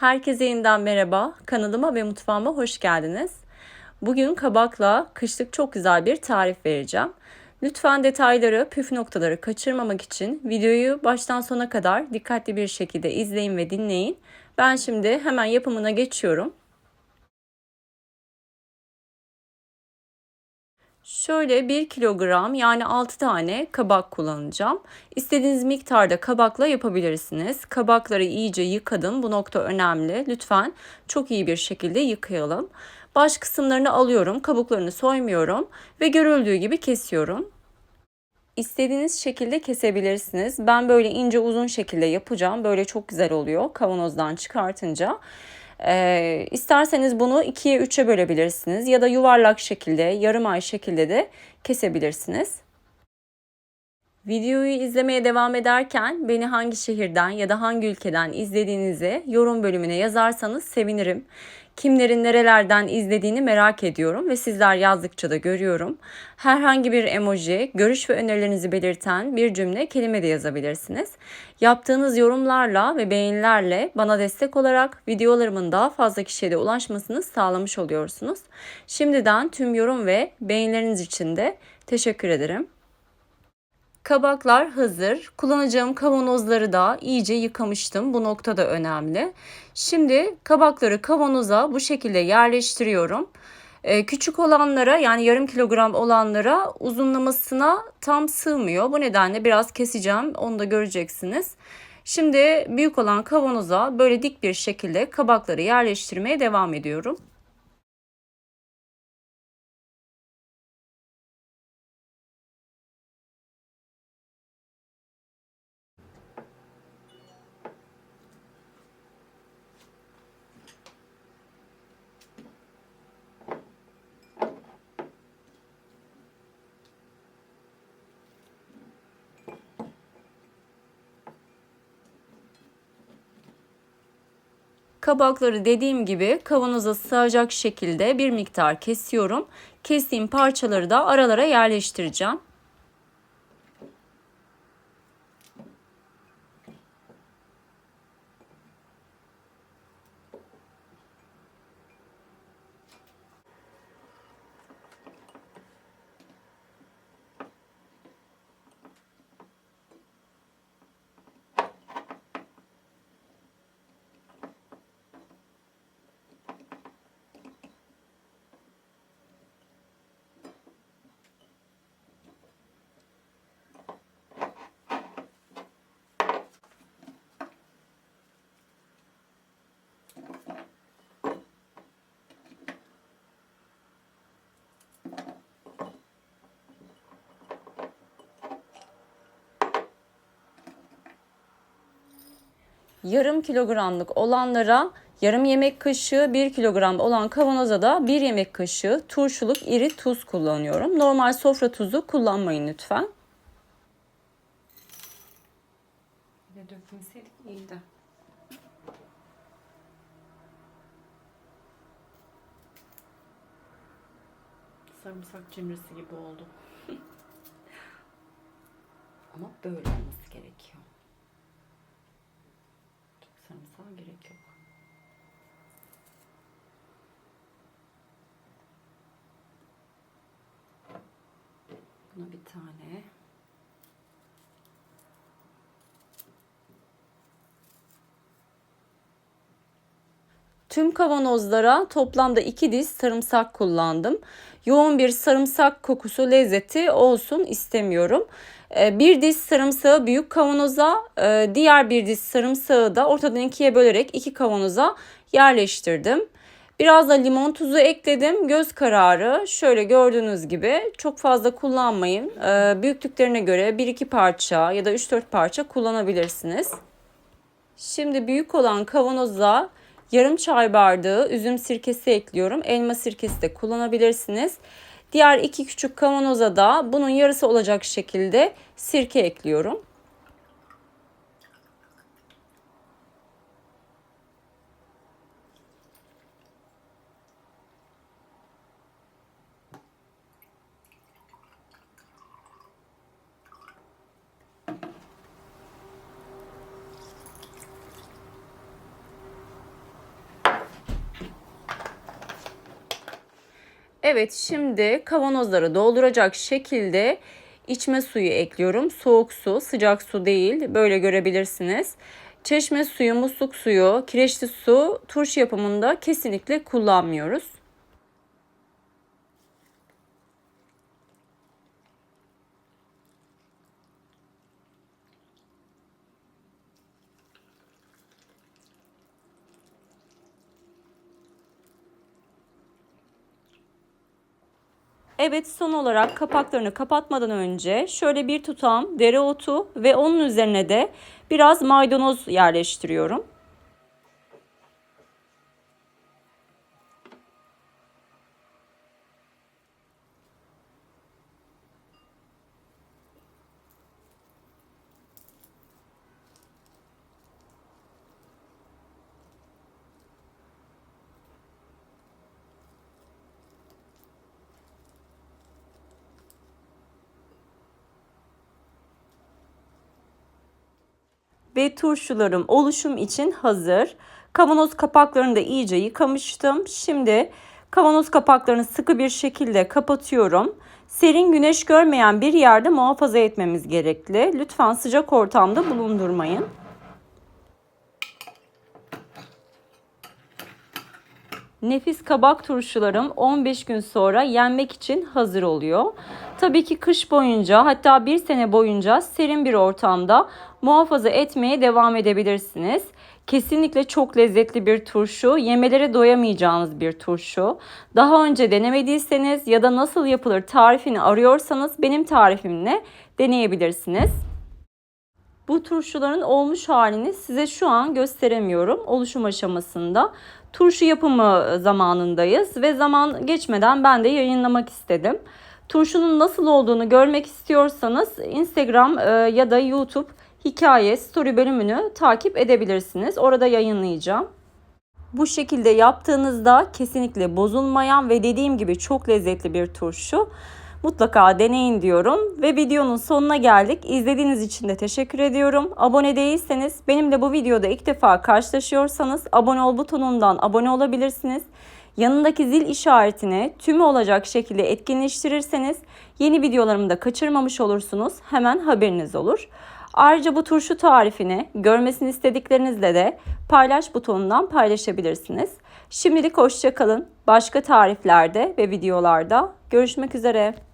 Herkese yeniden merhaba. Kanalıma ve mutfağıma hoş geldiniz. Bugün kabakla kışlık çok güzel bir tarif vereceğim. Lütfen detayları, püf noktaları kaçırmamak için videoyu baştan sona kadar dikkatli bir şekilde izleyin ve dinleyin. Ben şimdi hemen yapımına geçiyorum. Şöyle 1 kilogram yani 6 tane kabak kullanacağım. İstediğiniz miktarda kabakla yapabilirsiniz. Kabakları iyice yıkadım. Bu nokta önemli. Lütfen çok iyi bir şekilde yıkayalım. Baş kısımlarını alıyorum. Kabuklarını soymuyorum ve görüldüğü gibi kesiyorum. İstediğiniz şekilde kesebilirsiniz. Ben böyle ince uzun şekilde yapacağım. Böyle çok güzel oluyor kavanozdan çıkartınca. Ee, isterseniz bunu ikiye üçe bölebilirsiniz ya da yuvarlak şekilde, yarım ay şekilde de kesebilirsiniz. Videoyu izlemeye devam ederken beni hangi şehirden ya da hangi ülkeden izlediğinizi yorum bölümüne yazarsanız sevinirim. Kimlerin nerelerden izlediğini merak ediyorum ve sizler yazdıkça da görüyorum. Herhangi bir emoji, görüş ve önerilerinizi belirten bir cümle, kelime de yazabilirsiniz. Yaptığınız yorumlarla ve beğenilerle bana destek olarak videolarımın daha fazla kişiye de ulaşmasını sağlamış oluyorsunuz. Şimdiden tüm yorum ve beğenileriniz için de teşekkür ederim. Kabaklar hazır. Kullanacağım kavanozları da iyice yıkamıştım. Bu nokta da önemli. Şimdi kabakları kavanoza bu şekilde yerleştiriyorum. Ee, küçük olanlara yani yarım kilogram olanlara uzunlamasına tam sığmıyor. Bu nedenle biraz keseceğim. Onu da göreceksiniz. Şimdi büyük olan kavanoza böyle dik bir şekilde kabakları yerleştirmeye devam ediyorum. Kabakları dediğim gibi kavanoza sığacak şekilde bir miktar kesiyorum. Kestiğim parçaları da aralara yerleştireceğim. Yarım kilogramlık olanlara yarım yemek kaşığı 1 kilogram olan kavanoza da 1 yemek kaşığı turşuluk iri tuz kullanıyorum. Normal sofra tuzu kullanmayın lütfen. Bir. Sarımsak cimrisi gibi oldu. Ama böyle olması gerekiyor. Sarımsağa gerek yok. Buna bir tane. Tüm kavanozlara toplamda 2 diş sarımsak kullandım. Yoğun bir sarımsak kokusu lezzeti olsun istemiyorum. Ee, bir diş sarımsağı büyük kavanoza, e, diğer bir diş sarımsağı da ortadan ikiye bölerek iki kavanoza yerleştirdim. Biraz da limon tuzu ekledim. Göz kararı şöyle gördüğünüz gibi çok fazla kullanmayın. Ee, büyüklüklerine göre 1-2 parça ya da 3-4 parça kullanabilirsiniz. Şimdi büyük olan kavanoza yarım çay bardağı üzüm sirkesi ekliyorum. Elma sirkesi de kullanabilirsiniz. Diğer iki küçük kavanoza da bunun yarısı olacak şekilde sirke ekliyorum. Evet şimdi kavanozları dolduracak şekilde içme suyu ekliyorum. Soğuk su, sıcak su değil. Böyle görebilirsiniz. Çeşme suyu, musluk suyu, kireçli su turşu yapımında kesinlikle kullanmıyoruz. Evet son olarak kapaklarını kapatmadan önce şöyle bir tutam dereotu ve onun üzerine de biraz maydanoz yerleştiriyorum. Ve turşularım oluşum için hazır. Kavanoz kapaklarını da iyice yıkamıştım. Şimdi kavanoz kapaklarını sıkı bir şekilde kapatıyorum. Serin güneş görmeyen bir yerde muhafaza etmemiz gerekli. Lütfen sıcak ortamda bulundurmayın. Nefis kabak turşularım 15 gün sonra yenmek için hazır oluyor. Tabii ki kış boyunca hatta bir sene boyunca serin bir ortamda muhafaza etmeye devam edebilirsiniz. Kesinlikle çok lezzetli bir turşu, yemelere doyamayacağınız bir turşu. Daha önce denemediyseniz ya da nasıl yapılır tarifini arıyorsanız benim tarifimle deneyebilirsiniz. Bu turşuların olmuş halini size şu an gösteremiyorum oluşum aşamasında. Turşu yapımı zamanındayız ve zaman geçmeden ben de yayınlamak istedim. Turşunun nasıl olduğunu görmek istiyorsanız Instagram e, ya da YouTube hikaye story bölümünü takip edebilirsiniz. Orada yayınlayacağım. Bu şekilde yaptığınızda kesinlikle bozulmayan ve dediğim gibi çok lezzetli bir turşu. Mutlaka deneyin diyorum ve videonun sonuna geldik. İzlediğiniz için de teşekkür ediyorum. Abone değilseniz benimle bu videoda ilk defa karşılaşıyorsanız abone ol butonundan abone olabilirsiniz. Yanındaki zil işaretini tümü olacak şekilde etkinleştirirseniz yeni videolarımı da kaçırmamış olursunuz. Hemen haberiniz olur. Ayrıca bu turşu tarifini görmesini istediklerinizle de paylaş butonundan paylaşabilirsiniz. Şimdilik hoşçakalın. Başka tariflerde ve videolarda görüşmek üzere.